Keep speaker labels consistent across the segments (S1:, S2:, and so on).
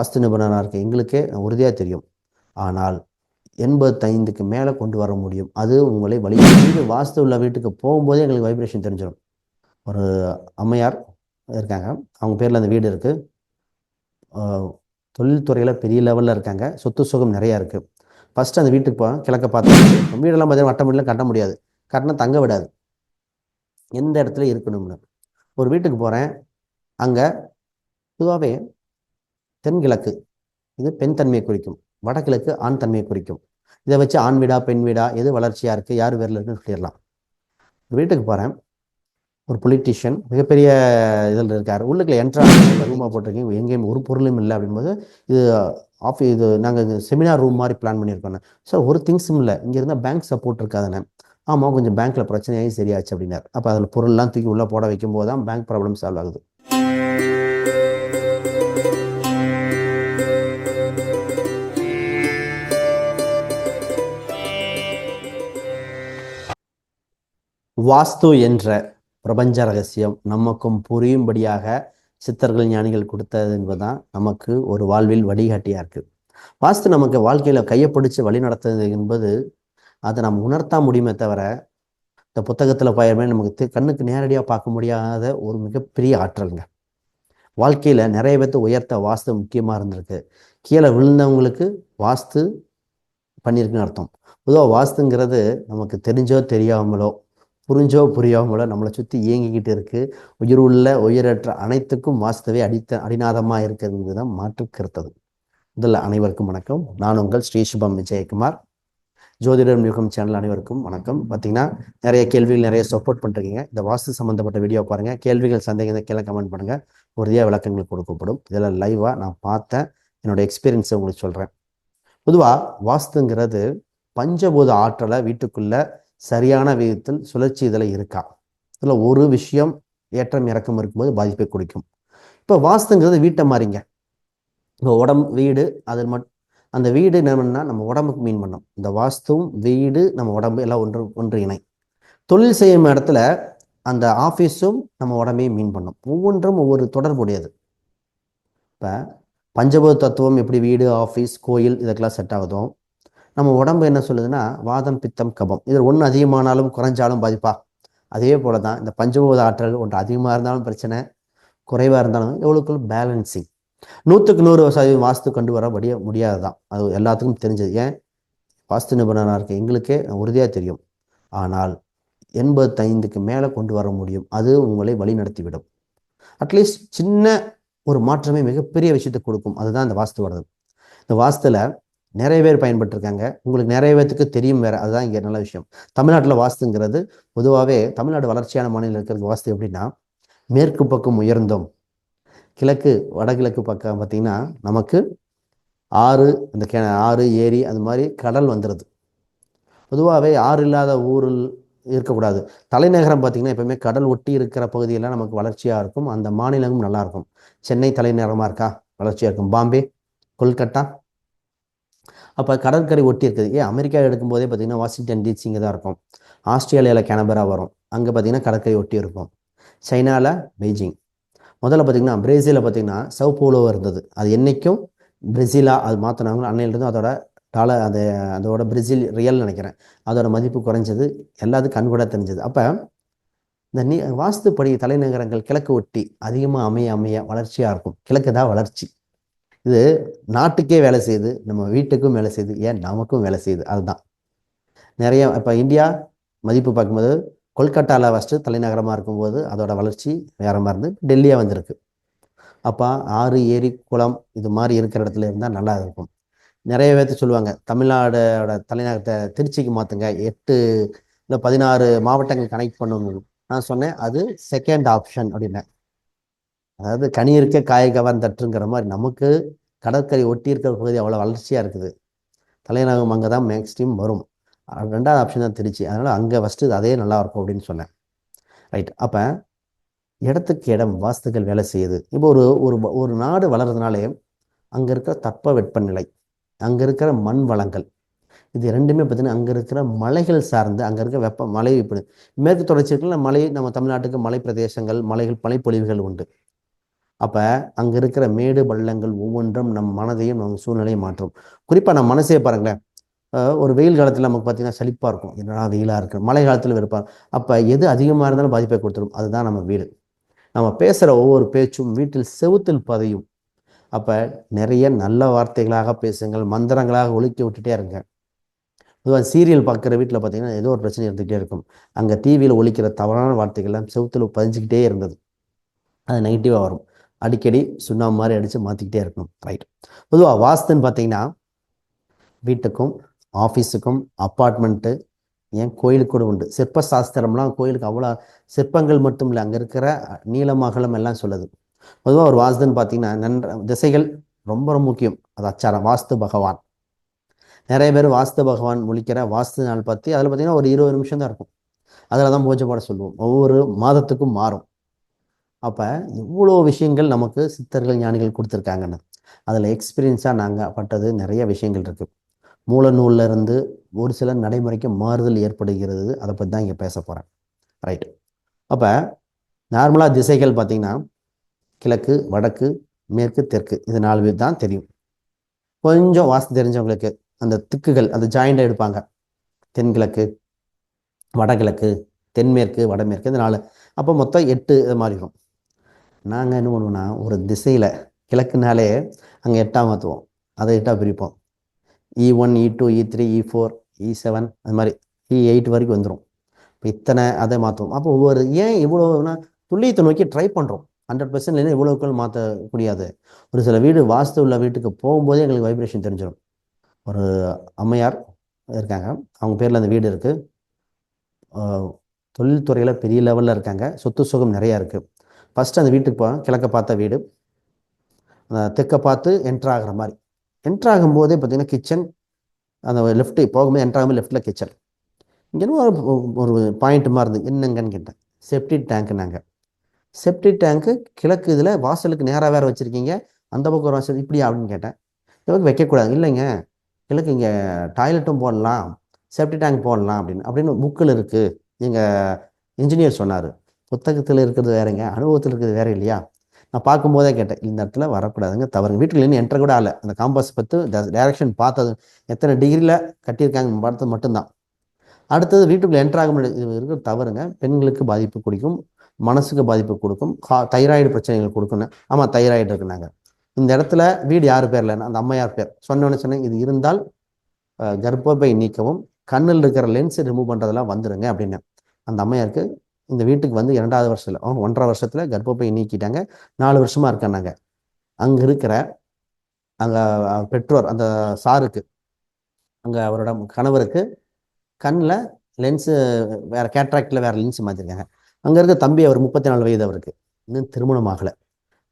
S1: வாஸ்து நிபுணராக இருக்க எங்களுக்கே உறுதியாக தெரியும். ஆனால் எண்பத்தைந்துக்கு மேலே கொண்டு வர முடியும். அது உங்களை வழி வீடு வாஸ்து உள்ள வீட்டுக்கு போகும்போதே எங்களுக்கு வைப்ரேஷன் தெரிஞ்சிடும் ஒரு அம்மையார் இருக்காங்க. அவங்க பேரில் அந்த வீடு இருக்குது தொழில்துறையில் பெரிய லெவலில் இருக்காங்க. சொத்து சுகம் நிறையா இருக்குது ஃபஸ்ட்டு அந்த வீட்டுக்கு போவேன் கிழக்க பார்த்து வீடெல்லாம் பார்த்தீங்கன்னா வட்ட வீடெலாம் கட்ட முடியாது. கட்டினா தங்க விடாது. எந்த இடத்துல இருக்கணும்னு. ஒரு வீட்டுக்கு போகிறேன் அங்கே பொதுவாகவே தென்கிழக்கு. இது பெண் தன்மையை குறிக்கும். வடகிழக்கு ஆண் தன்மையை குறிக்கும். இதை வச்சு ஆண் வீடா பெண் வீடா எது வளர்ச்சியாக இருக்குது யார் வேரில் இருக்குன்னு சொல்லிடலாம். வீட்டுக்கு போகிறேன் ஒரு பொலிட்டீஷியன் மிகப்பெரிய இதில் இருக்கார். உள்ளுக்குள்ள என்ட்ரா ரூமாக போட்டிருக்கீங்க. எங்கேயும் ஒரு பொருளும் இல்லை அப்படிங்கும்போது இது ஆஃபீஸ் இது நாங்கள் செமினார் ரூம் மாதிரி பிளான் பண்ணியிருக்கோம் சார் ஒரு திங்ஸும் இல்லை. இங்கே இருந்தால் பேங்க் சப்போர்ட் இருக்காதுண்ணே ஆமாம் கொஞ்சம் பேங்க்கில் பிரச்சனையாகி சரியாச்சு அப்படின்னார். அப்போ அதில் பொருள்லாம் தூக்கி உள்ளே போட வைக்கும் போது தான் பேங்க் ப்ராப்ளம் சால்வ் ஆகுது. வாஸ்து என்ற பிரபஞ்ச ரகசியம் நமக்கும் புரியும்படியாக சித்தர்கள் ஞானிகள் கொடுத்தது என்பதுதான் நமக்கு ஒரு வாழ்வில் வழிகாட்டியா இருக்கு. வாஸ்து நமக்கு வாழ்க்கையில கையை பிடிச்சி வழி நடத்துறது என்பது அதை நம்ம உணர்த்தா முடியுமே தவிர இந்த புத்தகத்துல பயிர்மே நமக்கு கண்ணுக்கு நேரடியாக பார்க்க முடியாத ஒரு மிகப்பெரிய ஆற்றலுங்க. வாழ்க்கையில நிறைய பேர்த்து உயர்த்த வாஸ்து முக்கியமா இருந்திருக்கு. கீழே விழுந்தவங்களுக்கு வாஸ்து பண்ணியிருக்குன்னு அர்த்தம். பொதுவாக வாஸ்துங்கிறது நமக்கு தெரிஞ்சோ தெரியாமலோ புரிஞ்சோ புரியாமலோ நம்மளை சுற்றி இயங்கிக்கிட்டு இருக்குது உயிர் உள்ள உயிரற்ற அனைத்துக்கும் வாஸ்துவே அடித்த அடிநாதமாக இருக்கிறது தான் மாற்றுக்கிறது கருத்தது. முதல்ல அனைவருக்கும் வணக்கம். நான் உங்கள் ஸ்ரீ சுபம் விஜயகுமார். ஜோதிடர் யுகம் சேனல் அனைவருக்கும் வணக்கம். பார்த்தீங்கன்னா நிறைய கேள்விகள் நிறைய சப்போர்ட் பண்ணுறீங்க இந்த வாஸ்து சம்மந்தப்பட்ட வீடியோ பாருங்கள் கேள்விகள் சந்தேகத்தை கீழே கமெண்ட் பண்ணுங்கள் உறுதியாக விளக்கங்கள் கொடுக்கப்படும். இதில் லைவாக நான் பார்த்தேன். என்னோட எக்ஸ்பீரியன்ஸை உங்களுக்கு சொல்கிறேன் பொதுவாக வாஸ்துங்கிறது பஞ்சபூத ஆற்றலை வீட்டுக்குள்ளே சரியான விதத்தில் சுழற்சி இதில் இருக்கா? இதில் ஒரு விஷயம் ஏற்றம் இறக்கம் இருக்கும்போது பாதிப்பை குடிக்கும் இப்போ வாஸ்துங்கிறது வீட்டை மாறிங்க. இப்போ உடம்பு வீடு அது மட் அந்த வீடு என்னன்னா நம்ம உடம்புக்கு மீன் பண்ணோம். இந்த வாஸ்துவும் வீடு நம்ம உடம்பு எல்லாம் ஒன்று ஒன்று இணை. தொழில் செய்யும் இடத்துல அந்த ஆஃபீஸும் நம்ம உடம்பையும் மீன் பண்ணோம். ஒவ்வொன்றும் ஒவ்வொரு தொடர்புடையது. இப்போ பஞ்சபூத தத்துவம் எப்படி வீடு ஆஃபீஸ் கோயில் இதுக்கெல்லாம் செட் ஆகுதோ நம்ம உடம்பு என்ன சொல்லுதுன்னா வாதம் பித்தம் கபம். இதில் ஒன்று அதிகமானாலும் குறைஞ்சாலும் பாதிப்பா? அதே போல தான் இந்த பஞ்சபூத ஆற்றல் ஒன்று அதிகமாக இருந்தாலும் பிரச்சனை குறைவாக இருந்தாலும் எவ்வளோக்கு பேலன்சிங் நூற்றுக்கு நூறு சதவீதம் வாஸ்து கொண்டு வர முடிய முடியாது தான் அது எல்லாத்துக்கும் தெரிஞ்சது. ஏன்? வாஸ்து நிபுணராக இருக்க எங்களுக்கே உறுதியாக தெரியும். ஆனால் எண்பத்தைந்துக்கு மேலே கொண்டு வர முடியும். அது உங்களை வழி நடத்திவிடும் அட்லீஸ்ட் சின்ன ஒரு மாற்றமே மிகப்பெரிய விஷயத்தை கொடுக்கும். அதுதான் இந்த வாஸ்து வரது இந்த வாஸ்துல நிறைய பேர் பயன்பட்டுருக்காங்க. உங்களுக்கு நிறைய பேர்த்துக்கு தெரியும் வேறு. அதுதான் இங்கே நல்ல விஷயம். தமிழ்நாட்டில் வாஸ்துங்கிறது பொதுவாகவே தமிழ்நாடு வளர்ச்சியான மாநிலம் இருக்கிறது வாஸ்து எப்படின்னா மேற்கு பக்கம் உயர்ந்தோம் கிழக்கு வடகிழக்கு பக்கம் பார்த்திங்கன்னா நமக்கு ஆறு அந்த கே ஆறு ஏரி அது மாதிரி கடல் வந்துடுது பொதுவாகவே ஆறு இல்லாத ஊரில் இருக்கக்கூடாது. தலைநகரம் பார்த்திங்கன்னா எப்போயுமே கடல் ஒட்டி இருக்கிற பகுதியெல்லாம் நமக்கு வளர்ச்சியாக இருக்கும். அந்த மாநிலமும் நல்லாயிருக்கும் சென்னை தலைநகரமாக இருக்கா? வளர்ச்சியாக இருக்கும். பாம்பே கொல்கட்டா அப்போ கடற்கரை ஒட்டி இருக்குது. ஏன்? அமெரிக்கா எடுக்கும்போதே பார்த்தீங்கன்னா வாஷிங்டன் டிசி இங்கே தான் இருக்கும். ஆஸ்திரேலியாவில் கனபரா வரும். அங்கே பார்த்தீங்கன்னா கடற்கரை ஒட்டி இருக்கும். சைனாவில் பெய்ஜிங். முதல்ல பார்த்தீங்கன்னா பிரேசிலில் பார்த்தீங்கன்னா சவுப்போலோ இருந்தது. அது என்றைக்கும் பிரேசிலா அது மாற்றினாங்களோ அன்னையிலிருந்து அதோட டாலர் அது அதோட பிரேசில் ரியல் நினைக்கிறேன். அதோட மதிப்பு குறைஞ்சது. எல்லாத்துக்கும் கண்கூட தெரிஞ்சது. அப்போ இந்த நீ வாஸ்துப்படி தலைநகரங்கள் கிழக்கு ஒட்டி அதிகமாக அமைய அமைய வளர்ச்சியாக இருக்கும். கிழக்கு தான் வளர்ச்சி. இது நாட்டுக்கே வேலை செய்யுது நம்ம வீட்டுக்கும் வேலை செய்யுது ஏன் நமக்கும் வேலை செய்யுது அதுதான். நிறைய இப்போ இந்தியா மதிப்பு பார்க்கும்போது கொல்கட்டாவில் ஃபஸ்ட்டு தலைநகரமாக இருக்கும்போது அதோட வளர்ச்சி வேற மாதிரி இருந்து டெல்லியாக வந்திருக்கு. அப்போ ஆறு ஏரி குளம் இது மாதிரி இருக்கிற இடத்துல இருந்தால் நல்லா இருக்கும். நிறைய பேர்த்து சொல்லுவாங்க தமிழ்நாடோட தலைநகரத்தை திருச்சிக்கு மாற்றுங்க எட்டு இல்லை பதினாறு மாவட்டங்கள் கனெக்ட் பண்ணுங்க நான் சொன்னேன் அது செகண்ட் ஆப்ஷன் அப்படின்னேன். அதாவது கனி இருக்க காய கவர்ந்தற்றுங்கிற தட்டுங்கிற மாதிரி நமக்கு கடற்கரை ஒட்டி இருக்கிற பகுதி அவ்வளோ வளர்ச்சியாக இருக்குது. தலைநகரம் அங்கே தான் மேக்ஸிமம் வரும் ரெண்டாவது ஆப்ஷன் தான் திருச்சி. அதனால் அங்கே ஃபஸ்ட்டு அதே நல்லா இருக்கும் அப்படின்னு சொன்னேன். ரைட் அப்போ இடத்துக்கு இடம் வாஸ்துக்கள் வேலை செய்யுது. இப்போ ஒரு ஒரு ஒரு நாடு வளர்றதுனாலே அங்கே இருக்கிற தட்ப வெப்பநிலை அங்கே இருக்கிற மண் வளங்கள் இது ரெண்டுமே பார்த்தீங்கன்னா அங்கே இருக்கிற மலைகள் சார்ந்து அங்கே இருக்கிற வெப்ப மலை இப்படி மேற்கு தொடர்ச்சி மலை நம்ம தமிழ்நாட்டுக்கு மலை பிரதேசங்கள் மலைகள் மலைப்பொழிவுகள் உண்டு. அப்போ அங்கே இருக்கிற மேடு பள்ளங்கள் ஒவ்வொன்றும் நம் மனதையும் நம் சூழ்நிலையை மாற்றும். குறிப்பாக நம்ம மனசே பாருங்களேன். ஒரு வெயில் காலத்தில் நமக்கு பார்த்தீங்கன்னா சலிப்பாக இருக்கும். என்னடா வெயிலாக இருக்கு. மழை காலத்தில் வெறுப்பாக அப்போ எது அதிகமாக இருந்தாலும் பாதிப்பை கொடுத்துரும். அதுதான் நம்ம வீடு. நம்ம பேசுகிற ஒவ்வொரு பேச்சும் வீட்டில் செவுத்தில் பதியும். அப்போ நிறைய நல்ல வார்த்தைகளாக பேசுங்கள் மந்திரங்களாக ஒழிக்க விட்டுட்டே இருங்க. பொதுவாக சீரியல் பார்க்குற வீட்டில் பார்த்தீங்கன்னா ஏதோ ஒரு பிரச்சனை இருந்துகிட்டே இருக்கும். அங்கே டிவியில் ஒழிக்கிற தவறான வார்த்தைகள்லாம் செவுத்தில் பதிஞ்சுக்கிட்டே இருந்தது. அது நெகட்டிவாக வரும். அடிக்கடி சுண்ணாம்பு மாதிரி அடித்து மாற்றிக்கிட்டே இருக்கணும். ரைட் பொதுவாக வாஸ்துன்னு பார்த்தீங்கன்னா வீட்டுக்கும் ஆஃபீஸுக்கும் அப்பார்ட்மெண்ட்டு ஏன் கோயிலுக்கு கூட உண்டு. சிற்ப சாஸ்திரம்லாம் கோயிலுக்கு அவ்வளோ சிற்பங்கள் மட்டும் இல்லை அங்கே இருக்கிற நீளமகலம் எல்லாம் சொல்லுது. பொதுவாக ஒரு வாஸ்துன்னு பார்த்தீங்கன்னா நன்ற திசைகள் ரொம்ப ரொம்ப முக்கியம். அது அச்சாரம் வாஸ்து பகவான். நிறைய பேர் வாஸ்து பகவான் முழிக்கிற வாஸ்து நாள் பற்றி அதில் பார்த்தீங்கன்னா ஒரு இருபது நிமிஷம் தான் இருக்கும். அதில் தான் பூஜை போட சொல்லுவோம். ஒவ்வொரு மாதத்துக்கும் மாறும். அப்போ இவ்வளோ விஷயங்கள் நமக்கு சித்தர்கள் ஞானிகள் கொடுத்துருக்காங்கன்னு அதில் எக்ஸ்பீரியன்ஸாக நாங்கள் பட்டது நிறைய விஷயங்கள் இருக்குது மூல இருந்து ஒரு சில நடைமுறைக்கு மாறுதல் ஏற்படுகிறது. அதை பற்றி தான் இங்கே பேச போகிறேன் ரைட் அப்போ நார்மலாக திசைகள் பார்த்திங்கன்னா கிழக்கு வடக்கு மேற்கு தெற்கு இது நாலு பேர் தான் தெரியும். கொஞ்சம் வாஸ்து தெரிஞ்சவங்களுக்கு அந்த திக்குகள் அந்த ஜாயிண்டாக எடுப்பாங்க. தென்கிழக்கு வடகிழக்கு தென்மேற்கு வடமேற்கு இந்த நாலு. அப்போ மொத்தம் எட்டு இது மாதிரி இருக்கும். நாங்கள் என்ன பண்ணுவோம்னா ஒரு திசையில் கிழக்குனாலே அங்கே எட்டாக மாற்றுவோம் அதை எட்டாக பிரிப்போம். E one E two E three E four E seven அது மாதிரி e இ எயிட் வரைக்கும் வந்துடும் இப்போ இத்தனை அதை மாற்றுவோம் அப்போ ஒவ்வொரு ஏன் இவ்வளோனா துல்லியத்தை நோக்கி ட்ரை பண்ணுறோம் ஹண்ட்ரட் பர்சன்ட் இல்லைன்னா இவ்வளோக்கள் மாற்ற முடியாது ஒரு சில வீடு வாஸ்து உள்ள வீட்டுக்கு போகும்போதே எங்களுக்கு வைப்ரேஷன் தெரிஞ்சிடும் ஒரு அம்மையார் இருக்காங்க. அவங்க பேரில் அந்த வீடு இருக்குது தொழில்துறையில் பெரிய லெவலில் இருக்காங்க. சொத்து சுகம் நிறையா இருக்குது ஃபஸ்ட்டு அந்த வீட்டுக்கு போகிறோம் கிழக்க பார்த்த வீடு. அந்த தெற்க பார்த்து என்ட்ரு ஆகிற மாதிரி. என்ட்ரு ஆகும்போதே பார்த்தீங்கன்னா கிச்சன் அந்த லெஃப்ட்டு போகும்போது என்ட்ராகும்போது லெஃப்ட்டில் கிச்சன் இங்கே ஒரு ஒரு பாயிண்ட் மாதிரி இருந்தது. என்னங்கன்னு கேட்டேன். செப்டிக் நாங்கள் செப்டிக் டேங்க்கு கிழக்கு இதில் வாசலுக்கு நேராக வேறு வச்சுருக்கீங்க. அந்த பக்கம் ஒரு வாசல் இப்படியா அப்படின்னு கேட்டேன். இவங்க வைக்கக்கூடாது. இல்லைங்க. கிழக்கு இங்கே டாய்லெட்டும் போடலாம். செப்டி டேங்க் போடலாம் அப்படின்னு. அப்படின்னு புக்கில் இருக்குது எங்கள் இன்ஜினியர் சொன்னார். புத்தகத்தில் இருக்கிறது வேறங்க அனுபவத்தில் இருக்கிறது வேற இல்லையா? நான் பார்க்கும்போதே கேட்டேன் இந்த இடத்துல வரக்கூடாதுங்க தவறுங்க. வீட்டில் இன்னும் என்ட்ரு கூட ஆகலை. அந்த காம்பஸ் பத்து டைரக்ஷன் பார்த்தது எத்தனை டிகிரியில் கட்டியிருக்காங்க பார்த்தது மட்டும்தான். அடுத்தது வீட்டுக்குள்ளே என்ட்ரு ஆக முடியாது இருக்கிற தவறுங்க. பெண்களுக்கு பாதிப்பு கொடுக்கும் மனசுக்கு பாதிப்பு கொடுக்கும் கா தைராய்டு பிரச்சனைகள் கொடுக்கணும். ஆமாம் தைராய்டு இருக்குனாங்க. இந்த இடத்துல வீடு யார் இல்லைன்னா அந்த அம்மையார் பேர்? சொன்னோன்னு சொன்னேன் இது இருந்தால் கர்ப்பப்பை நீக்கவும் கண்ணில் இருக்கிற லென்ஸ் ரிமூவ் பண்ணுறதெல்லாம் வந்துடுங்க அப்படின்னு. அந்த அம்மையாருக்கு இந்த வீட்டுக்கு வந்து இரண்டாவது வருஷத்தில் அவங்க ஒன்றரை வருஷத்தில் கர்ப்பப்பை நீக்கிட்டாங்க. நாலு வருஷமாக இருக்கானாங்க. அங்கே இருக்கிற அங்கே பெற்றோர் அந்த சாருக்கு அங்கே அவரோட கணவருக்கு கண்ணில் லென்ஸு வேறு கேட்ராக்டில் வேறு லென்ஸ் மாற்றிருக்காங்க அங்கே இருக்க தம்பி அவர் முப்பத்தி நாலு வயது அவருக்கு. இன்னும் திருமணம் ஆகலை.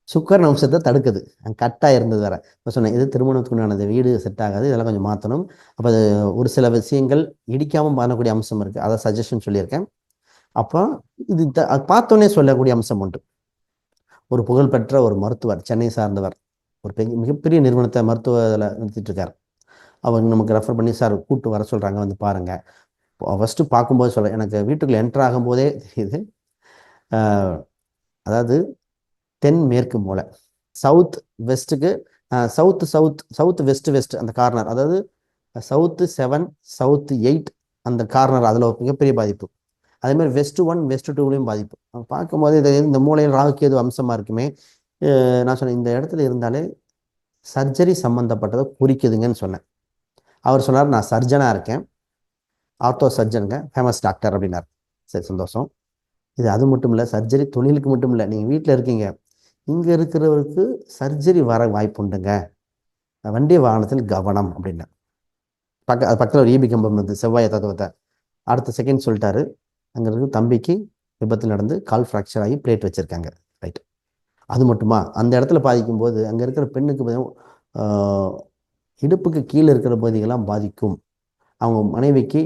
S1: சுக்கரன் அம்சத்தை தடுக்குது. அங்கே கட்டாக இருந்தது வேற. இப்போ சொன்னேன் இது திருமணத்துக்குண்டானது வீடு செட் ஆகாது இதெல்லாம் கொஞ்சம் மாற்றணும் அப்போ ஒரு சில விஷயங்கள் இடிக்காமல் பண்ணக்கூடிய அம்சம் இருக்குது அதை சஜஷன் சொல்லியிருக்கேன். அப்போ இது த- அது பார்த்தோன்னே சொல்லக்கூடிய அம்சம் உண்டு. ஒரு புகழ்பெற்ற ஒரு மருத்துவர் சென்னை சார்ந்தவர் ஒரு பெரிய மிகப்பெரிய நிறுவனத்தை மருத்துவ இதில் நடத்திட்டு இருக்கார் அவங்க நமக்கு ரெஃபர் பண்ணி சார் கூட்டு வர சொல்கிறாங்க வந்து பாருங்கள் ஃபஸ்ட்டு பார்க்கும்போது சொல்ல எனக்கு வீட்டுக்குள்ள என்டர் ஆகும்போதே தெரியுது. அதாவது தென் மேற்கு மூலை south வெஸ்ட்டுக்கு south south south west west அந்த கார்னர் அதாவது சவுத்து செவன் சவுத்து எயிட் அந்த கார்னர் அதில் ஒரு மிகப்பெரிய பாதிப்பு. அதே மாதிரி வெஸ்ட் ஒன் வெஸ்ட் டூலையும் பாதிப்பு. அவங்க பார்க்கும்போது இது இந்த மூலையில் ராகுக்கேது அம்சமாக இருக்குமே நான் சொன்னேன் இந்த இடத்துல இருந்தாலே சர்ஜரி சம்மந்தப்பட்டதை குறிக்குதுங்கன்னு சொன்னேன். அவர் சொன்னார் நான் சர்ஜனாக இருக்கேன். ஆர்த்தோ சர்ஜனுங்க ஃபேமஸ் டாக்டர் அப்படின்னார். சரி சந்தோஷம். இது அது மட்டும் இல்லை சர்ஜரி தொழிலுக்கு மட்டும் இல்லை நீங்கள் வீட்டில் இருக்கீங்க. இங்கே இருக்கிறவருக்கு சர்ஜரி வர வாய்ப்பு உண்டுங்க. வண்டி வாகனத்தில் கவனம் அப்படின்னு பக்க அது பக்கத்தில் ஒரு ஈபி கம்பம் இருந்தது செவ்வாய் தத்துவத்தை அடுத்த செகண்ட் சொல்லிட்டாரு அங்கே இருக்க தம்பிக்கு விபத்து நடந்து கால் ஃப்ராக்சர் ஆகி பிளேட் வச்சுருக்காங்க ரைட் அது மட்டுமா? அந்த இடத்துல பாதிக்கும் போது அங்கே இருக்கிற பெண்ணுக்கு இடுப்புக்கு கீழே இருக்கிற பகுதிகள்லாம் பாதிக்கும். அவங்க மனைவிக்கு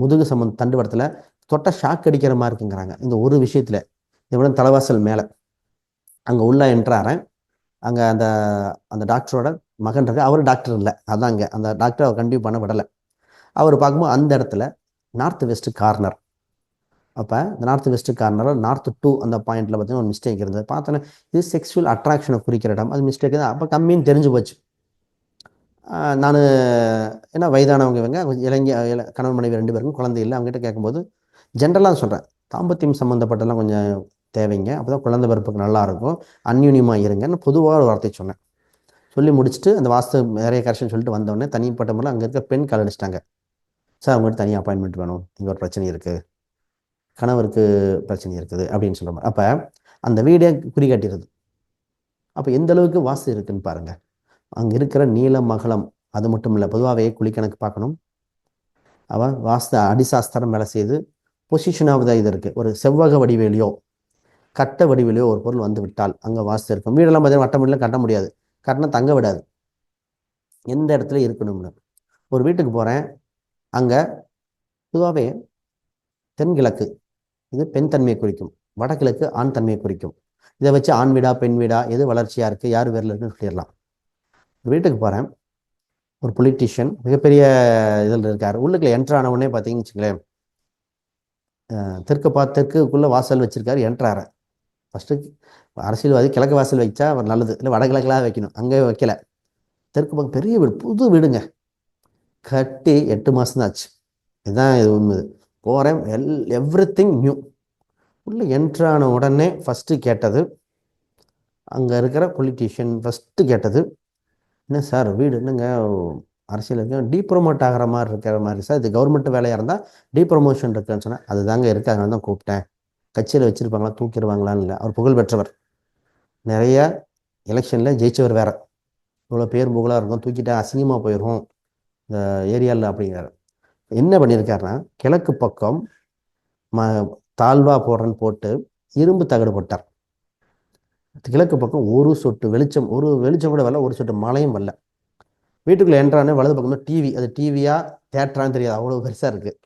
S1: முதுகு சம்பந்த தண்டுவடத்தில் தொட்ட ஷாக் அடிக்கிற மாதிரி இருக்குங்கிறாங்க. இந்த ஒரு விஷயத்தில் இவ்வளோ தலைவாசல் மேலே. அங்கே உள்ள என்றாரன் அங்கே அந்த அந்த டாக்டரோட மகன் இருக்க அவர் டாக்டர் இல்லை. அதான் அங்கே. அந்த டாக்டர் அவர் கண்டிப்பாக பண்ண விடலை. அவர் பார்க்கும்போது அந்த இடத்துல நார்த் வெஸ்ட் கார்னர் அப்போ இந்த நார்த் வெஸ்ட் கார்னரில் நார்த் டூ அந்த பாயிண்ட்டில் பார்த்தீங்கன்னா ஒரு மிஸ்டேக் இருந்தது. பார்த்தோன்னே இது செக்ஷுவல் அட்ராக்ஷனை குறிக்கிற இடம். அது மிஸ்டேக் தான். அப்போ கம்மின்னு தெரிஞ்சு போச்சு. நான் ஏன்னா வயதானவங்க இவங்க இளைஞ இள- கணவன் மனைவி ரெண்டு பேருக்கும் குழந்தை இல்லை. அவங்ககிட்ட கேட்கும்போது ஜென்ரலாக சொல்கிறேன் தாம்பத்தியம் சம்மந்தப்பட்டெல்லாம் கொஞ்சம் தேவைங்க. அப்போ தான் குழந்தை பிறப்புக்கு நல்லாயிருக்கும் அந்யூன்யமாக இருங்கன்னு பொதுவாக ஒரு வார்த்தை சொன்னேன். சொல்லி முடிச்சுட்டு அந்த வாஸ்து நிறைய கரெக்ஷன் சொல்லிட்டு வந்தோடனே தனிப்பட்ட முறையில் அங்கே இருக்க பெண் கால் அடிச்சிட்டாங்க சார் அவங்ககிட்ட தனியாக அப்பாயின்மெண்ட் வேணும். இங்கே ஒரு பிரச்சனை இருக்குது கணவருக்கு பிரச்சனை இருக்குது அப்படின்னு சொல்ற மாதிரி. அப்போ அந்த வீடே குறிகாட்டிடுது அப்போ எந்த அளவுக்கு வாஸ்து இருக்குன்னு பாருங்க. அங்கே இருக்கிற நீளம் மகளம் அது மட்டும் இல்லை பொதுவாகவே குழிக்கணக்கு பார்க்கணும். அவன் வாஸ்த அடிசாஸ்திரம் வேலை செய்து பொசிஷனாவது இது இருக்குது ஒரு செவ்வக வடிவேலையோ கட்ட வடிவிலையோ ஒரு பொருள் வந்து விட்டால் அங்கே வாஸ்து இருக்கும். வீடெல்லாம் பார்த்தீங்கன்னா வட்ட கட்ட முடியாது. கட்டினா தங்க விடாது. எந்த இடத்துல இருக்கணும்னு. ஒரு வீட்டுக்கு போகிறேன் அங்கே பொதுவாகவே தென்கிழக்கு இது பெண் தன்மையை குறிக்கும். வடகிழக்கு ஆண் தன்மையை குறிக்கும். இதை வச்சு ஆண் வீடா பெண் வீடா எது வளர்ச்சியாக இருக்குது யார் வேரில் இருக்குன்னு சொல்லிடலாம். ஒரு வீட்டுக்கு போகிறேன் ஒரு பொலிட்டிஷியன் மிகப்பெரிய இதில் இருக்கார். உள்ளுக்குள்ள என்ட்ரு உடனே பார்த்தீங்கன்னு வச்சுங்களேன் தெற்கு பார்த்து தெற்குக்குள்ளே வாசல் வச்சிருக்காரு என்ட்ரார ஃபஸ்ட்டு அரசியல்வாதி கிழக்கு வாசல் வச்சா அவர் நல்லது. இல்லை வடகிழக்கெலாம் வைக்கணும். அங்கே வைக்கல. தெற்கு பக்கம் பெரிய வீடு புது வீடுங்க. கட்டி எட்டு மாதம் தான் ஆச்சு. இதுதான் இது உண்மை போகிறேன் எல் எவ்ரி திங் நியூ உள்ளே என்ட்ரான உடனே ஃபஸ்ட்டு கேட்டது. அங்கே இருக்கிற பொலிட்டீஷியன் ஃபஸ்ட்டு கேட்டது. என்ன சார் வீடு என்னங்க? அரசியல் இருக்கு ஆகிற மாதிரி இருக்கிற மாதிரி சார் இது கவர்மெண்ட் வேலையாக இருந்தால் டீப்ரமோஷன் இருக்குன்னு சொன்னேன். அதுதாங்க இருக்குது அதனால தான் கூப்பிட்டேன். கட்சியில் வச்சுருப்பாங்களா தூக்கிடுவாங்களான்னு இல்லை. அவர் புகழ் பெற்றவர். நிறைய எலெக்ஷனில் ஜெயிச்சவர் வேற. இவ்வளோ பேர் புகழாக இருக்கும் தூக்கிட்டா அசிங்கமாக போயிடும் இந்த ஏரியாவில் அப்படிங்கிறார். என்ன பண்ணியிருக்காருன்னா கிழக்கு பக்கம் ம தாழ்வா போடுறேன்னு போட்டு இரும்பு தகடு போட்டார். கிழக்கு பக்கம் ஒரு சொட்டு வெளிச்சம் ஒரு வெளிச்சம் கூட வரல ஒரு சொட்டு மழையும் வரல. வீட்டுக்குள்ளே என்றானே வலது பக்கம் டிவி அது டிவியா தேட்டரான்னு தெரியாது அவ்வளோ பெருசாக இருக்குது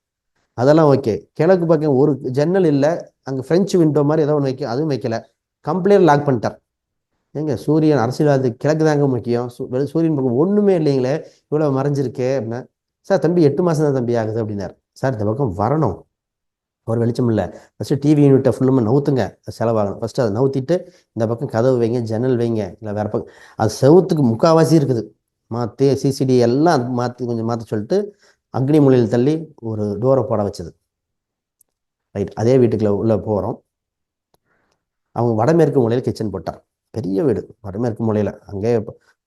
S1: அதெல்லாம் ஓகே. கிழக்கு பக்கம் ஒரு ஜன்னல் இல்லை அங்கே ஃப்ரெஞ்சு விண்டோ மாதிரி ஏதோ ஒன்று வைக்க அதுவும் வைக்கல. கம்ப்ளீட் லாக் பண்ணிட்டார். ஏங்க சூரியன் அரசியல்வாதி கிழக்கு தாங்க முக்கியம். சூ- சூரியன் பக்கம் ஒன்றுமே இல்லைங்களே இவ்வளோ மறைஞ்சிருக்கே அப்படின்னா சார் தம்பி எட்டு மாதம் தான் தம்பி ஆகுது அப்படின்னாரு. சார் இந்த பக்கம் வரணும். ஒரு வெளிச்சம் இல்லை. ஃபஸ்ட்டு டிவி யூனிட்டை ஃபுல்லுமே நவுத்துங்க. செலவாகணும். ஃபஸ்ட்டு அதை நவுத்திட்டு இந்த பக்கம் கதவு வைங்க ஜன்னல் வைங்க. இல்லை வேறு பக்கம். அது செவுத்துக்கு முக்காவாசி இருக்குது. மாற்றி சிசிடி எல்லாம் மாற்றி கொஞ்சம் மாற்ற சொல்லிட்டு அக்னி மூலையில் தள்ளி ஒரு டோரை போட வச்சது. ரைட். அதே வீட்டுக்குள்ள உள்ளே போகிறோம் அவங்க வடமேற்கு மூலையில் கிச்சன் போட்டார். பெரிய வீடு. வடமேற்கு மூலையில். அங்கே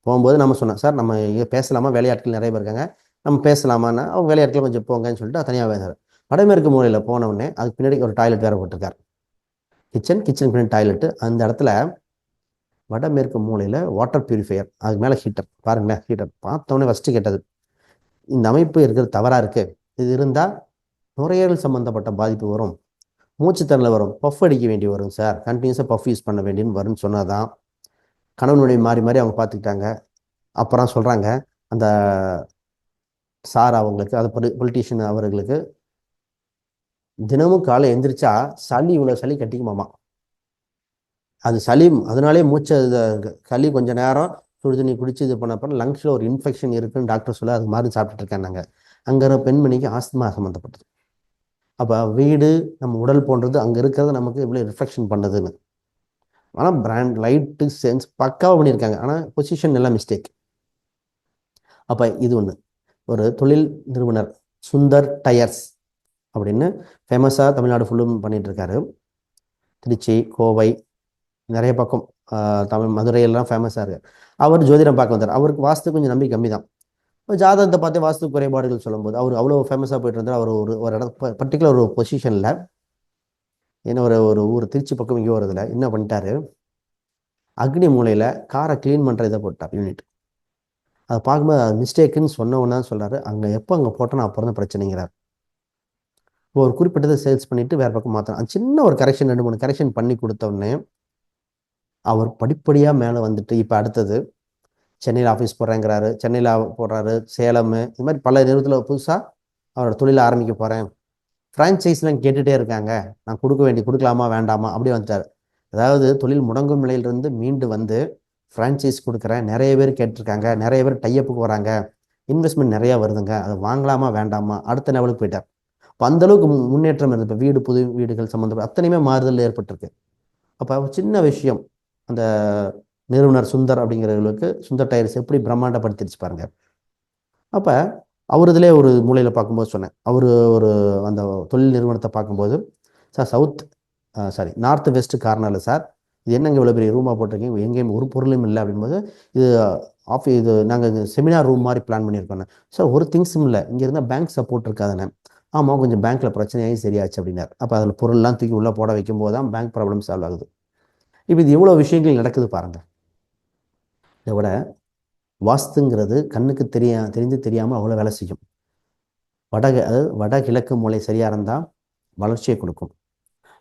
S1: போகும்போது நம்ம சொன்னோம் சார் நம்ம இங்கே பேசலாமா? வேலையாட்கள் நிறைய பேர் இருக்காங்க. நம்ம பேசலாமான்னா அவங்க வேலையாட்கள் கொஞ்சம் போங்கன்னு சொல்லிட்டு தனியாக பேசுகிறார் வடமேற்கு மூலையில் போனவுடனே அதுக்கு பின்னாடி ஒரு டாய்லெட் வேறு போட்டிருக்கார். கிச்சன் கிச்சன் பின்னாடி டாய்லெட்டு அந்த இடத்துல வடமேற்கு மூலையில் வாட்டர் பியூரிஃபையர் அதுக்கு மேலே ஹீட்டர் பாருங்களேன் ஹீட்டர் பார்த்தோன்னே ஃபஸ்ட்டு கேட்டது. இந்த அமைப்பு இருக்கிறது தவறாக இருக்குது இது இருந்தால் நுரையீரல் சம்மந்தப்பட்ட பாதிப்பு வரும். மூச்சுத்தனில் வரும். பஃப் அடிக்க வேண்டி வரும் சார் கண்டினியூஸாக பஃப் யூஸ் பண்ண வேண்டியன்னு வரும்னு சொன்னதான். கணவனுடைய மாறி மாறி அவங்க பார்த்துக்கிட்டாங்க. அப்புறம் சொல்கிறாங்க அந்த சார் அவங்களுக்கு அது பொலிட்டீஷியன் அவர்களுக்கு. தினமும் காலை எந்திரிச்சா சளி இவ்வளோ சளி கட்டிக்குமாமா. அது சளி அதனாலே மூச்சை களி கொஞ்ச நேரம் சுடு தண்ணி குடிச்சு இது பண்ணப்பறம் லங்ஸில் ஒரு இன்ஃபெக்ஷன் இருக்குன்னு டாக்டர் சொல்ல அது மாதிரி சாப்பிட்டுட்டு இருக்கேன் நாங்கள் அங்கே இருக்கிற பெண்மணிக்கு ஆஸ்துமா சம்மந்தப்பட்டது அப்போ வீடு நம்ம உடல் போன்றது அங்கே இருக்கிறது நமக்கு இவ்வளோ ரிஃப்ளெக்ஷன் பண்ணுதுன்னு. ஆனால் பிராண்ட் லைட்டு சென்ஸ் பக்காவாக பண்ணியிருக்காங்க. ஆனால் பொசிஷன் எல்லாம் மிஸ்டேக் அப்போ இது ஒன்று ஒரு தொழில் நிறுவனர் சுந்தர் டயர்ஸ் அப்படின்னு ஃபேமஸாக தமிழ்நாடு ஃபுல்லும் பண்ணிகிட்ருக்காரு திருச்சி கோவை நிறைய பக்கம் தமிழ் மதுரையெல்லாம் ஃபேமஸாக இருக்கு அவர் ஜோதிடம் பார்க்க வந்தார். அவருக்கு வாஸ்து கொஞ்சம் நம்பி கம்மி தான் இப்போ ஜாதகத்தை பார்த்து வாஸ்து குறைபாடுகள் சொல்லும்போது அவர் அவ்வளோ ஃபேமஸாக போயிட்டு இருந்தார். அவர் ஒரு ஒரு இடம் பர்டிகுலர் ஒரு பொசிஷனில் என்ன ஒரு ஒரு ஊர் திருச்சி பக்கம் இங்கே வரதில்லை என்ன பண்ணிட்டாரு? அக்னி மூலையில் காரை க்ளீன் பண்ணுற இதை போட்டார் யூனிட் அதை பார்க்கும்போது அது மிஸ்டேக்குன்னு சொன்ன சொல்கிறாரு அங்கே எப்போ அங்கே போட்டோன்னா அப்புறம் தான் பிரச்சனைங்கிறார். இப்போ ஒரு குறிப்பிட்டதை சேல்ஸ் பண்ணிவிட்டு வேறு பக்கம் மாற்றணும் சின்ன ஒரு கரெக்ஷன் ரெண்டு மூணு கரெக்ஷன் பண்ணி கொடுத்தோடனே அவர் படிப்படியாக மேலே வந்துட்டு இப்போ அடுத்தது சென்னையில் ஆஃபீஸ் போடுறேங்கிறாரு சென்னையில் போடுறாரு சேலம் இது மாதிரி பல நிறுவனத்தில் புதுசாக அவரோட தொழிலை ஆரம்பிக்க போகிறேன் ஃப்ரான்ச்சைஸ்லாம் கேட்டுகிட்டே இருக்காங்க. நான் கொடுக்க வேண்டி கொடுக்கலாமா வேண்டாமா? அப்படி வந்துட்டார். அதாவது தொழில் முடங்கும் நிலையிலிருந்து மீண்டு வந்து ஃப்ரான்ச்சைஸ் கொடுக்குறேன். நிறைய பேர் கேட்டிருக்காங்க. நிறைய பேர் டையப்புக்கு வராங்க. இன்வெஸ்ட்மெண்ட் நிறையா வருதுங்க. அதை வாங்கலாமா வேண்டாமா? அடுத்த லெவலுக்கு போயிட்டார் இப்போ அந்தளவுக்கு முன்னேற்றம் இருந்தது. இப்போ வீடு புது வீடுகள் சம்மந்தப்பட்ட அத்தனையுமே மாறுதல் ஏற்பட்டிருக்கு. அப்போ சின்ன விஷயம் அந்த நிறுவனர் சுந்தர் அப்படிங்கிறவங்களுக்கு சுந்தர் டயர்ஸ் எப்படி பிரம்மாண்டப்படுத்திடுச்சு பாருங்க. அப்போ அவர் இதிலே ஒரு மூலையில் பார்க்கும்போது சொன்னேன். அவர் ஒரு அந்த தொழில் நிறுவனத்தை பார்க்கும்போது sir south sorry north west கார்னரில் சார் இது என்னங்க இவ்வளோ பெரிய ரூமாக போட்டிருக்கீங்க? எங்கேயும் ஒரு பொருளும் இல்லை அப்படிங்கும்போது இது ஆஃபி இது நாங்கள் செமினார் ரூம் மாதிரி பிளான் பண்ணியிருக்கோண்ணே சார் ஒரு திங்ஸும் இல்லை. இங்கே இருந்தால் பேங்க் சப்போர்ட் இருக்காதுண்ணே ஆமாம் கொஞ்சம் பேங்க்கில் பிரச்சனையாகி சரியாச்சு அப்படின்னார். அப்போ அதில் பொருள்லாம் தூக்கி உள்ளே போட வைக்கும் போது தான் பேங்க் ப்ராப்ளம் சால்வ் ஆகுது. இப்போ இது எவ்வளோ விஷயங்கள் நடக்குது பாருங்கள் இதை விட வாஸ்துங்கிறது கண்ணுக்கு தெரியா தெரிஞ்சு தெரியாமல் அவ்வளோ வேலை செய்யும். வட அதாவது வடகிழக்கு மூளை சரியாக இருந்தால் வளர்ச்சியை கொடுக்கும்.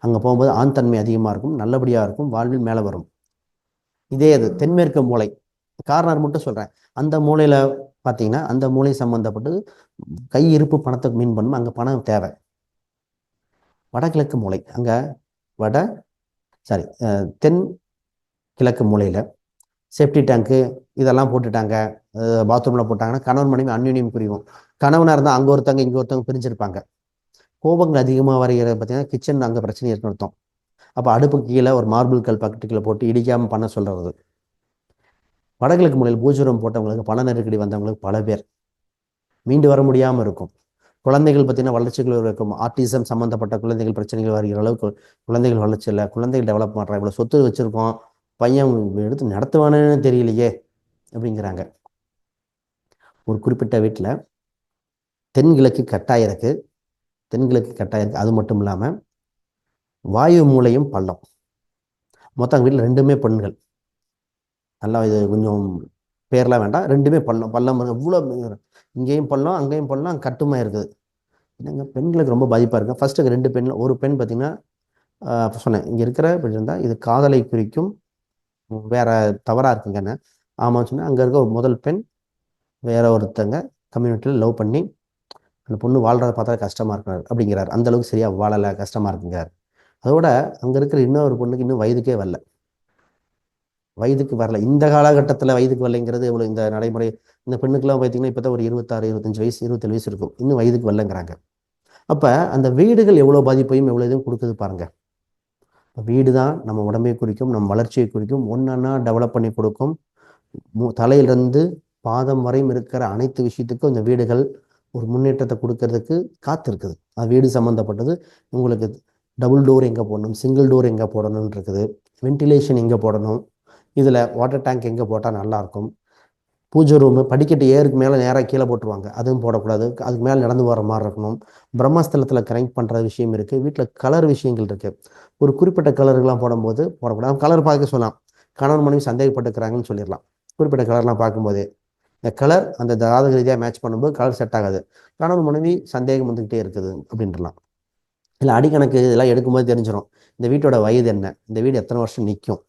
S1: அங்கே போகும்போது ஆண் தன்மை அதிகமாக இருக்கும் நல்லபடியாக இருக்கும் வாழ்வில் மேலே வரும். இதே அது தென்மேற்கு மூளை. கார்னர் மட்டும் சொல்கிறேன் அந்த மூலையில் பார்த்தீங்கன்னா அந்த மூளை சம்மந்தப்பட்டு கை இருப்பு பணத்தை மீன் பண்ணும் அங்கே பணம் தேவை. வடகிழக்கு மூளை. அங்கே வட சாரி தென் கிழக்கு மூலையில் சேஃப்டி டேங்க்கு இதெல்லாம் போட்டுட்டாங்க. பாத்ரூமில் போட்டாங்கன்னா கணவன் மனைவி அன்யூனியம் புரியும். கணவனாக இருந்தால் அங்கே ஒருத்தவங்க இங்கே ஒருத்தவங்க பிரிஞ்சிருப்பாங்க. கோபங்கள் அதிகமாக வரைகிறது பார்த்தீங்கன்னா கிச்சன் அங்கே பிரச்சனை இருக்குன்னு அர்த்தம். அப்போ அடுப்பு கீழே ஒரு மார்பிள் கல் பக்கெட்டுக்குள்ள போட்டு இடிக்காமல் பண்ண சொல்கிறது வடகிழக்கு முறையில் பூஜூரம் போட்டவங்களுக்கு பண நெருக்கடி வந்தவங்களுக்கு பல பேர். மீண்டு வர முடியாமல் இருக்கும். குழந்தைகள் பார்த்தீங்கன்னா வளர்ச்சிகள் இருக்கும். ஆர்டிசம் சம்மந்தப்பட்ட குழந்தைகள் பிரச்சனைகள் வருகிற அளவுக்கு குழந்தைகள் வளர்ச்சி இல்லை. குழந்தைகள் டெவலப் பண்ணுறாங்க இவ்வளோ சொத்து வச்சுருக்கோம். பையன் எடுத்து நடத்துவானு தெரியலையே அப்படிங்கிறாங்க. ஒரு குறிப்பிட்ட வீட்டில் தென்கிழக்கு கட்டாயம் இருக்குது தென்கிழக்கு கட்டாயம் அது மட்டும் இல்லாமல் வாயு மூளையும் பள்ளம். மொத்தம் வீட்டில் ரெண்டுமே பெண்கள். நல்லா இது கொஞ்சம் பேர்லாம் வேண்டாம். ரெண்டுமே பள்ளம். பள்ளம் எவ்வளோ இங்கேயும் பள்ளம் அங்கேயும் பள்ளம் கட்டுமா இருக்குது. என்னங்க? பெண்களுக்கு ரொம்ப பாதிப்பாக இருக்குது ஃபர்ஸ்ட்டு ரெண்டு பெண் ஒரு பெண் பார்த்தீங்கன்னா சொன்னேன். இங்கே இருக்கிற இப்படி இருந்தால் இது காதலை குறிக்கும். வேற தவறாக இருக்குங்கன்னு ஆமாம் சொன்னேன். அங்கே இருக்க ஒரு முதல் பெண் வேற ஒருத்தங்க கம்யூனிட்டியில் லவ் பண்ணி அந்த பொண்ணு வாழ்கிறத பார்த்தா கஷ்டமாக இருக்கிறார் அப்படிங்கிறார். அந்தளவுக்கு சரியாக வாழலை கஷ்டமாக இருக்குங்கிறார். அதோட அங்கே இருக்கிற இன்னொரு பொண்ணுக்கு இன்னும் வயதுக்கே வரல. வயதுக்கு வரல. இந்த காலகட்டத்தில் வயதுக்கு வரலைங்கிறது இவ்வளோ இந்த நடைமுறை. இந்த பெண்ணுக்கெல்லாம் பார்த்தீங்கன்னா இப்போ தான் ஒரு இருபத்தாறு இருபத்தஞ்சு வயசு இருபத்தேழு வயசு இருக்கும். இன்னும் வயதுக்கு வரலங்கிறாங்க. அப்போ அந்த வீடுகள் எவ்வளோ பாதிப்பையும் எவ்வளோ இதுவும் கொடுக்குது பாருங்கள் வீடு தான் நம்ம உடம்பை குறிக்கும் நம் வளர்ச்சியை குறிக்கும் ஒன்றா டெவலப் பண்ணி கொடுக்கும். தலையிலிருந்து பாதம் வரையும் இருக்கிற அனைத்து விஷயத்துக்கும் இந்த வீடுகள் ஒரு முன்னேற்றத்தை கொடுக்கறதுக்கு காத்திருக்குது. அது வீடு சம்மந்தப்பட்டது உங்களுக்கு டபுள் டோர் எங்கே போடணும் சிங்கிள் டோர் எங்கே போடணும்னு இருக்குது வென்டிலேஷன் எங்கே போடணும் இதில் வாட்டர் டேங்க் எங்கே போட்டால் நல்லாயிருக்கும் பூஜை ரூமு படிக்கட்டு ஏருக்கு மேலே நேராக கீழே போட்டுருவாங்க. அதுவும் போடக்கூடாது. அதுக்கு மேலே நடந்து வர மாதிரி இருக்கணும். பிரம்மஸ்தலத்தில் கனெக்ட் பண்ணுற விஷயம் இருக்குது வீட்டில் கலர் விஷயங்கள் இருக்குது ஒரு குறிப்பிட்ட கலருக்கெலாம் போடும்போது போடக்கூடாது. கலர் பார்க்க சொல்லலாம். கணவன் மனைவி சந்தேகப்பட்டுக்கிறாங்கன்னு சொல்லிடலாம். குறிப்பிட்ட கலர்லாம் பார்க்கும்போதே இந்த கலர் அந்த ஜாதக ரீதியாக மேட்ச் பண்ணும்போது கலர் செட் ஆகாது. கணவன் மனைவி சந்தேகம் வந்துக்கிட்டே இருக்குது அப்படின்றலாம். இல்லை அடிக்கணக்கு இதெல்லாம் எடுக்கும்போது தெரிஞ்சிடும் இந்த வீட்டோட வயது என்ன? இந்த வீடு எத்தனை வருஷம் நிற்கும்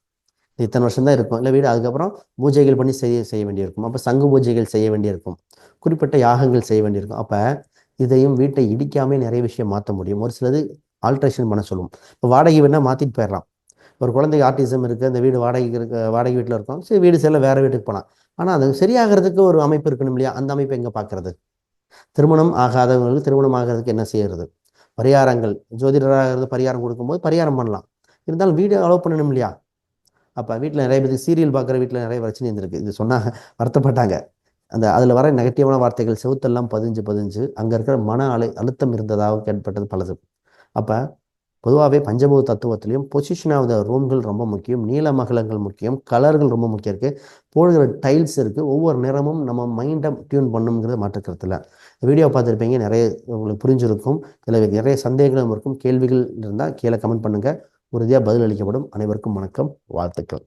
S1: இத்தனை வருஷம் தான் இருக்கும். இல்லை வீடு அதுக்கப்புறம் பூஜைகள் பண்ணி செய்ய செய்ய வேண்டியிருக்கும். அப்போ சங்கு பூஜைகள் செய்ய வேண்டியிருக்கும். குறிப்பிட்ட யாகங்கள் செய்ய வேண்டியிருக்கும். அப்போ இதையும் வீட்டை இடிக்காமே நிறைய விஷயம் மாற்ற முடியும். ஒரு சிலது ஆல்ட்ரேஷன் பண்ண சொல்லுவோம் இப்போ வாடகை வேணால் மாற்றிட்டு போயிடலாம். ஒரு குழந்தைக்கு ஆர்டிசம் இருக்குது அந்த வீடு வாடகைக்கு இருக்க வாடகை வீட்டில் இருக்கும். சரி வீடு செல்ல வேறு வீட்டுக்கு போகலாம் ஆனால் அது சரியாகிறதுக்கு ஒரு அமைப்பு இருக்கணும் இல்லையா? அந்த அமைப்பு எங்கே பார்க்கறது திருமணம் ஆகாதவங்களுக்கு திருமணம் ஆகிறதுக்கு என்ன செய்யறது? பரிகாரங்கள் ஜோதிடராக பரிகாரம் கொடுக்கும்போது பரிகாரம் பண்ணலாம். இருந்தாலும் வீடு அலோவ் பண்ணணும் இல்லையா? அப்போ வீட்டில் நிறைய பேர் சீரியல் பார்க்குற வீட்டில் நிறைய பிரச்சனை இருந்திருக்கு. இது சொன்னால் வருத்தப்பட்டாங்க. அந்த அதில் வர நெகட்டிவான வார்த்தைகள் செவுத்தெல்லாம் பதிஞ்சு பதிஞ்சு அங்கே இருக்கிற மன அலை அழுத்தம் இருந்ததாக கேட்பட்டது பலது. அப்போ பொதுவாகவே பஞ்சபூத தத்துவத்திலையும் பொசிஷன் ஆஃப் த ரூம்கள் ரொம்ப முக்கியம். நீல மகளங்கள் முக்கியம். கலர்கள் ரொம்ப முக்கியம் இருக்குது போடுகிற டைல்ஸ் இருக்குது ஒவ்வொரு நிறமும் நம்ம மைண்டை டியூன் பண்ணுங்கிறது மாற்றுக்கிறதுல. வீடியோ பார்த்துருப்பீங்க. நிறைய உங்களுக்கு புரிஞ்சிருக்கும். இதில் நிறைய சந்தேகங்களும் இருக்கும். கேள்விகள் இருந்தால் கீழே கமெண்ட் பண்ணுங்கள் உறுதியாக பதில் அளிக்கப்படும். அனைவருக்கும் வணக்கம். வாழ்த்துக்கள்.